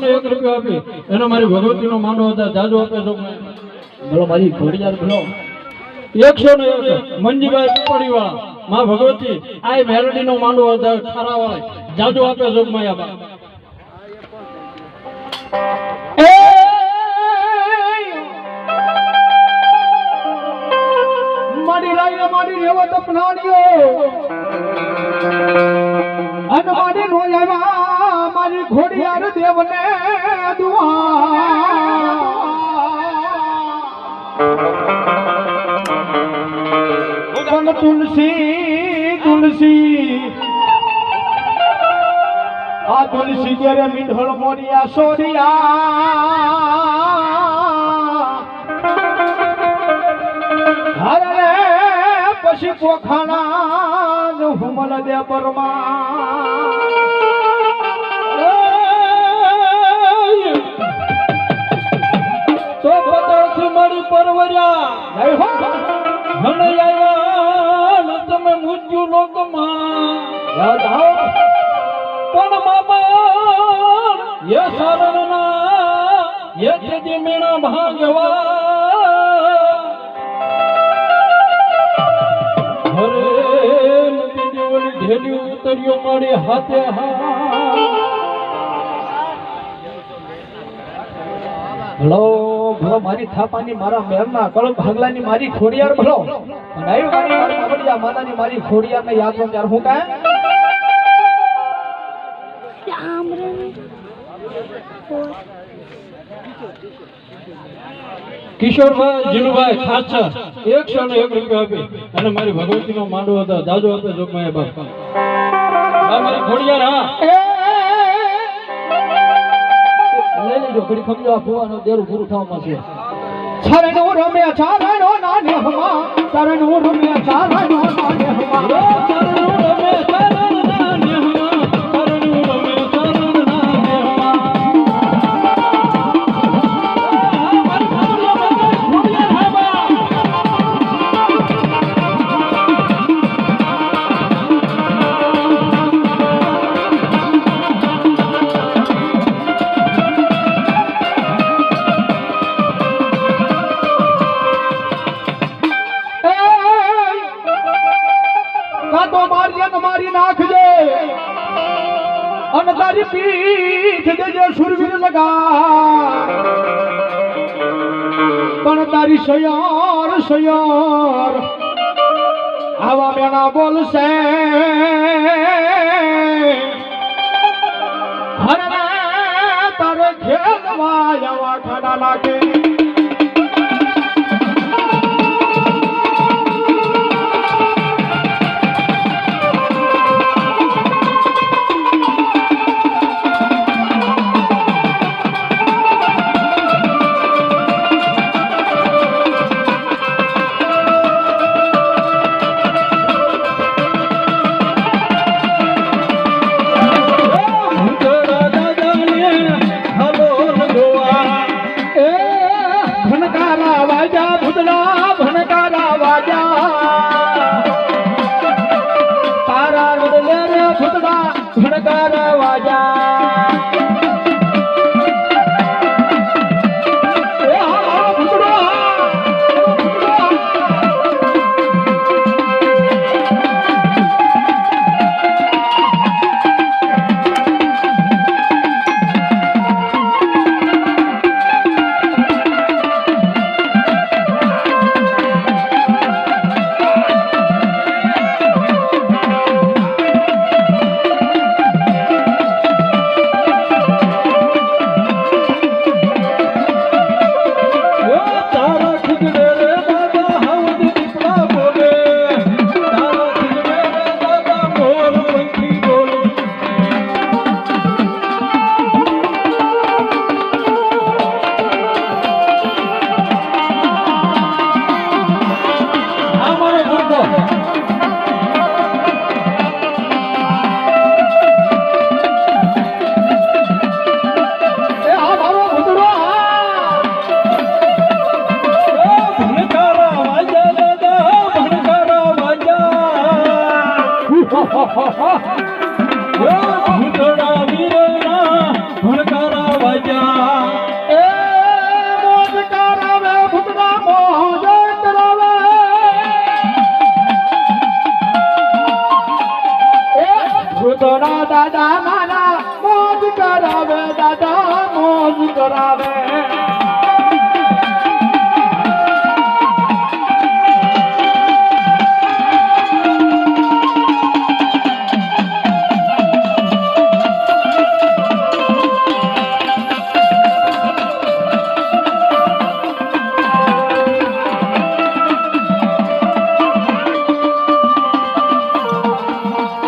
ને એક રૂપિયો આપી. એનો મારી ભગવતી નો માંડવો હતા જાજો આપે તો બોલો મારી ઘોડિયાર બોલો. એકસો ને એક મંજીભાઈ પડીવાળા માં ભગવતી આ મેલડી નો માંડવો હતા ખારા વાળા જાજો આપે જોગમાયા બા મારી રાઈને મારી રેવો તો ઘોડિયાર દેવને દુઆ. તુલસી તુલસી. આ તુલસી જ્યારે મીંઢળ મોરિયા સોરિયા. હરે પછી પોખાણા હુમલ દે તો પરવર્યા ને તમે મુજ્જુ લોકમાં. પણ મામા એ શરણના એ તેજી મીણા ભાગવા. ઢેલી ઉતર્યો મારી હાથે હા ભલો ભલો મારી થાપાની મારા મહેરના કળ ભાગલાની મારી ખોડિયાર ભલો. અને આવ્યું મારી મારી કાવડિયા માતાની મારી ખોડિયારને યાદ હોય ત્યારે હું કાંઈ? કિશોરભાઈ જીનુભાઈ એકસો ને એક રૂપિયા આપી. અને મારી ભગવતી નો માંડવો હતો. દાદો હતો જોગમાયા બાપ. મારી ખોડિયાર હા. લેજો ઘડી ખમજો આ ફુવાનું દેરું પૂરું થવામાં છે. છરણો રમ્યા ચારણો નાને હમા ચરણો રમ્યા ચારણો નાને હમા. અને તારી પીઠ દેજે સુરવીર લગા પણ તારી સયાર સયાર આવા મેણા બોલશે. હરે તારે ખેલવા આવા ઠાડા લાગે. कर वजा દાદા મારા મોજ કરાવે દાદા મોજ કરાવે.